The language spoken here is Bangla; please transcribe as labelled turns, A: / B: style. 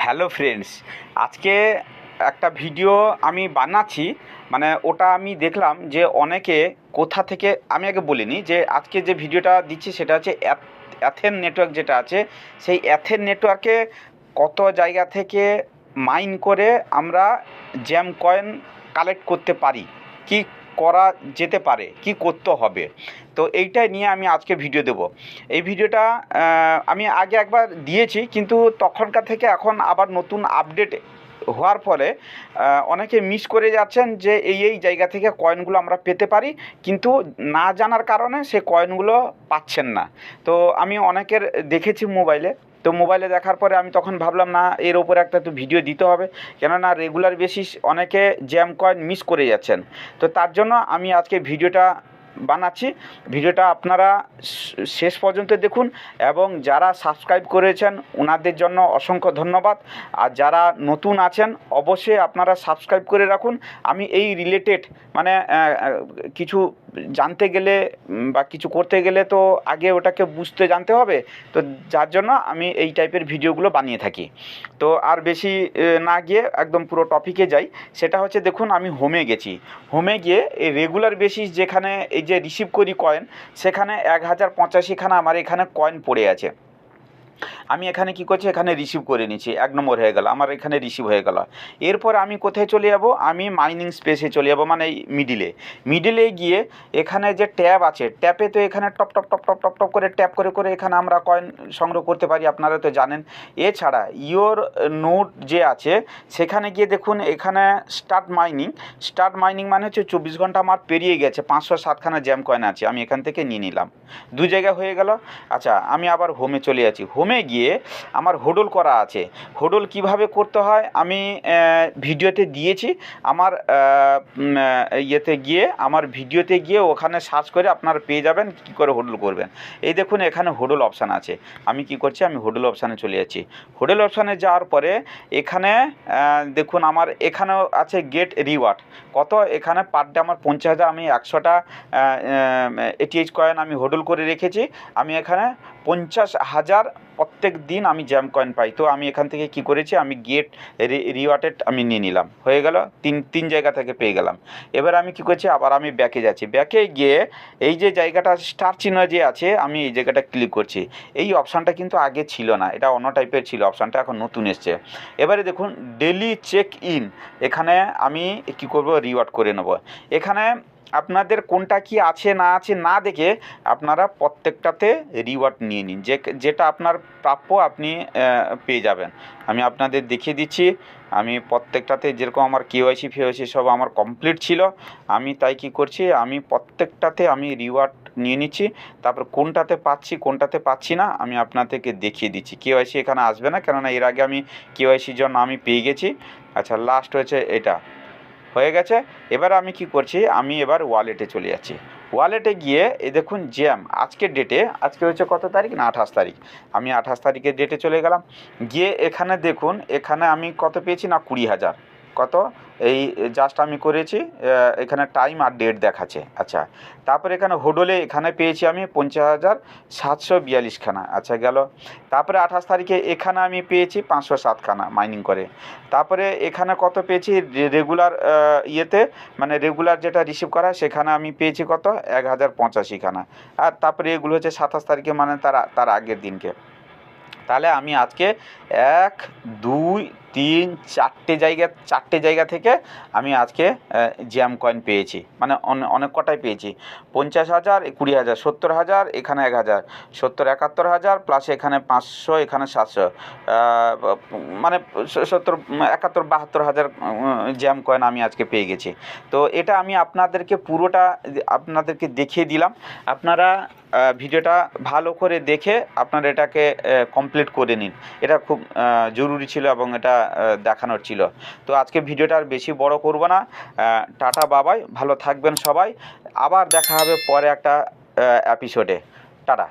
A: হ্যালো ফ্রেন্ডস, আজকে একটা ভিডিও আমি বানাচ্ছি। মানে ওটা আমি দেখলাম যে অনেকে কোথা থেকে, আমি আগে বলিনি যে আজকে যে ভিডিওটা দিচ্ছি সেটা হচ্ছে অ্যাথ- অ্যাথেন নেটওয়ার্ক যেটা আছে, সেই অ্যাথেন নেটওয়ার্কে কত জায়গা থেকে মাইন করে আমরা জ্যাম কয়েন কালেক্ট করতে পারি? কি করা যেতে পারে, কি করতে হবে? তো এইটাই নিয়ে আমি আজকে ভিডিও দেব। এই ভিডিওটা আমি আগে একবার দিয়েছি, কিন্তু তখনকার থেকে এখন আবার নতুন আপডেট হওয়ার ফলে অনেকে মিস করে যাচ্ছেন যে এই এই জায়গা থেকে কয়েনগুলো আমরা পেতে পারি, কিন্তু না জানার কারণে সে কয়েনগুলো পাচ্ছেন না। তো আমি অনেকের দেখেছি মোবাইলে তো মোবাইলে দেখার পরে আমি তখন ভাবলাম, না, এর ওপরে একটা তো ভিডিও দিতে হবে। কেননা রেগুলার বেসিস অনেকে জ্যাম কয়েন মিস করে যাচ্ছেন। তো তার জন্য আমি আজকে ভিডিওটা বানাচ্ছি। ভিডিওটা আপনারা শেষ পর্যন্ত দেখুন এবং যারা সাবস্ক্রাইব করেছেন ওনাদের জন্য অসংখ্য ধন্যবাদ। আর যারা নতুন আছেন অবশ্যই আপনারা সাবস্ক্রাইব করে রাখুন। আমি এই রিলেটেড মানে কিছু জানতে গেলে বা কিছু করতে গেলে তো আগে ওটাকে বুঝতে জানতে হবে। তো যার জন্য আমি এই টাইপের ভিডিওগুলো বানিয়ে থাকি। তো আর বেশি না গিয়ে একদম পুরো টপিকে যাই। সেটা হচ্ছে দেখুন আমি হোমে গেছি। হোমে গিয়ে এই রেগুলার বেসিস যেখানে এই যে রিসিভ করি কয়েন সেখানে এক হাজার পঁচাশিখানা আমার এখানে কয়েন পড়ে আছে। আমি এখানে কি করছি? এখানে রিসিভ করে নিচ্ছি। এক নম্বর হয়ে গেল। আমার এখানে রিসিভ হয়ে গেল। এরপর আমি কোথায় চলে যাব? আমি মাইনিং স্পেসে চলে যাব মানে মিডিলে মিডিলে গিয়ে এখানে যে ট্যাব আছে, ট্যাপে তো এখানে top top top top top top করে ট্যাপ করে করে এখানে আমরা কয়েন সংগ্রহ করতে পারি, আপনারা তো জানেন। এছাড়া ইয়োর নোট যে আছে, সেখানে গিয়ে দেখুন, এখানে স্টার্ট মাইনিং স্টার্ট মাইনিং মানে হচ্ছে চব্বিশ ঘণ্টা আমার পেরিয়ে গেছে। পাঁচশো সাতখানা জ্যাম কয়েন আছে, আমি এখান থেকে নিয়ে নিলাম। দু জায়গা হয়ে গেল। আচ্ছা আমি আবার হোমে চলে যাচ্ছি। হোমে গিয়ে আমার হোডল করা আছে। হোডল কীভাবে করতে হয় আমি ভিডিওতে দিয়েছি। আমার ইয়েতে গিয়ে, আমার ভিডিওতে গিয়ে ওখানে সার্চ করে আপনারা পেয়ে যাবেন কী করে হোডল করবেন। এই দেখুন এখানে হোডল অপশান আছে। আমি কি করছি? আমি হোডল অপশানে চলে যাচ্ছি। হোডল অপশানে যাওয়ার পরে এখানে দেখুন আমার এখানেও আছে গেট রিওয়ার্ড। কত? এখানে পার ডে আমার পঞ্চাশ হাজার আমি একশোটা এটিএইচ কয়েন আমি হোডল করে রেখেছি। আমি এখানে পঞ্চাশ হাজার প্রত্যেক দিন আমি জ্যাম কয়েন পাই। তো আমি এখান থেকে কি করেছি? আমি গেট রিওয়ার্ডেড আমি নিয়ে নিলাম। হয়ে গেল, তিন তিন জায়গা থেকে পেয়ে গেলাম। এবার আমি কি করছি? আবার আমি ব্যাকে যাচ্ছি। ব্যাকে গিয়ে এই যে জায়গাটা স্টার চিহ্ন যে আছে, আমি এই জায়গাটা ক্লিক করছি। এই অপশানটা কিন্তু আগে ছিল না। এটা অন্য টাইপের ছিল। অপশানটা এখন নতুন এসছে। এবারে দেখুন ডেলি চেক ইন এখানে আমি কি করব? রিওয়ার্ড করে নেব। এখানে আপনাদের কোনটা কি আছে, না আছে, না দেখে আপনারা প্রত্যেকটাতে রিওয়ার্ড নিয়ে নিন। যে, যেটা আপনার প্রাপ্য আপনি পেয়ে যাবেন। আমি আপনাদের দেখিয়ে দিচ্ছি। আমি প্রত্যেকটাতে যেরকম আমার কেওয়াইসি ফেওয়াইসি সব আমার কমপ্লিট ছিল। আমি তাই কি করছি, আমি প্রত্যেকটাতে আমি রিওয়ার্ড নিয়ে নিচ্ছি। তারপর কোনটাতে পাচ্ছি কোনটাতে পাচ্ছি না, আমি আপনাদেরকে দেখিয়ে দিচ্ছি। কেওয়াইসি এখানে আসবে না, কেননা এর আগে আমি কেওয়াইসির জন্য আমি পেয়ে গেছি। আচ্ছা লাস্ট হয়েছে এটা। হয়ে গেছে। এবার আমি কি করছি? আমি এবার ওয়ালেটে চলে যাচ্ছি। ওয়ালেটে গিয়ে এ দেখুন জ্যাম আজকের ডেটে আজকে হচ্ছে কত তারিখ? না, আঠাশ তারিখ। আমি আঠাশ তারিখের ডেটে চলে গেলাম। গিয়ে এখানে দেখুন, এখানে আমি কত পেয়েছি? না, কুড়ি হাজার। কত? এই জাস্ট আমি করেছি এখানে টাইম আর ডেট দেখাচ্ছে। আচ্ছা তারপরে এখানে হোডলে এখানে পেয়েছি আমি পঞ্চাশ হাজার সাতশো বিয়াল্লিশখানা। আচ্ছা গেল। তারপরে আঠাশ তারিখে এখানে আমি পেয়েছি পাঁচশো সাতখানা মাইনিং করে। তারপরে এখানে কত পেয়েছি? রেগুলার ইয়েতে মানে রেগুলার যেটা রিসিভ করা সেখানে আমি পেয়েছি কত? এক হাজার পঁচাশিখানা। আর তারপরে এগুলো হচ্ছে সাতাশ তারিখে মানে তার তার আগের দিনকে। তাহলে আমি আজকে এক, দুই, তিন, চারটে জায়গা চারটে জায়গা থেকে আমি আজকে জ্যাম কয়েন পেয়েছি। মানে অনেক কটাই পেয়েছি। পঞ্চাশ হাজার কুড়ি হাজার, সত্তর হাজার, এখানে এক হাজার, সত্তর একাত্তর হাজার প্লাস এখানে পাঁচশো, এখানে সাতশো। মানে সত্তর, একাত্তর, বাহাত্তর হাজার জ্যাম কয়েন আমি আজকে পেয়ে গেছি। তো এটা আমি আপনাদেরকে পুরোটা, আপনাদেরকে দেখিয়ে দিলাম। আপনারা ভিডিওটা ভালো করে দেখে আপনারা এটাকে কমপ্লিট করে নিন। এটা খুব জরুরি ছিল এবং এটা দেখানোর ছিল। তো আজকে ভিডিওটা আর বেশি বড় করব না। টাটা, বাবাই। ভালো থাকবেন সবাই। আবার দেখা হবে পরে একটা এপিসোডে টাটা।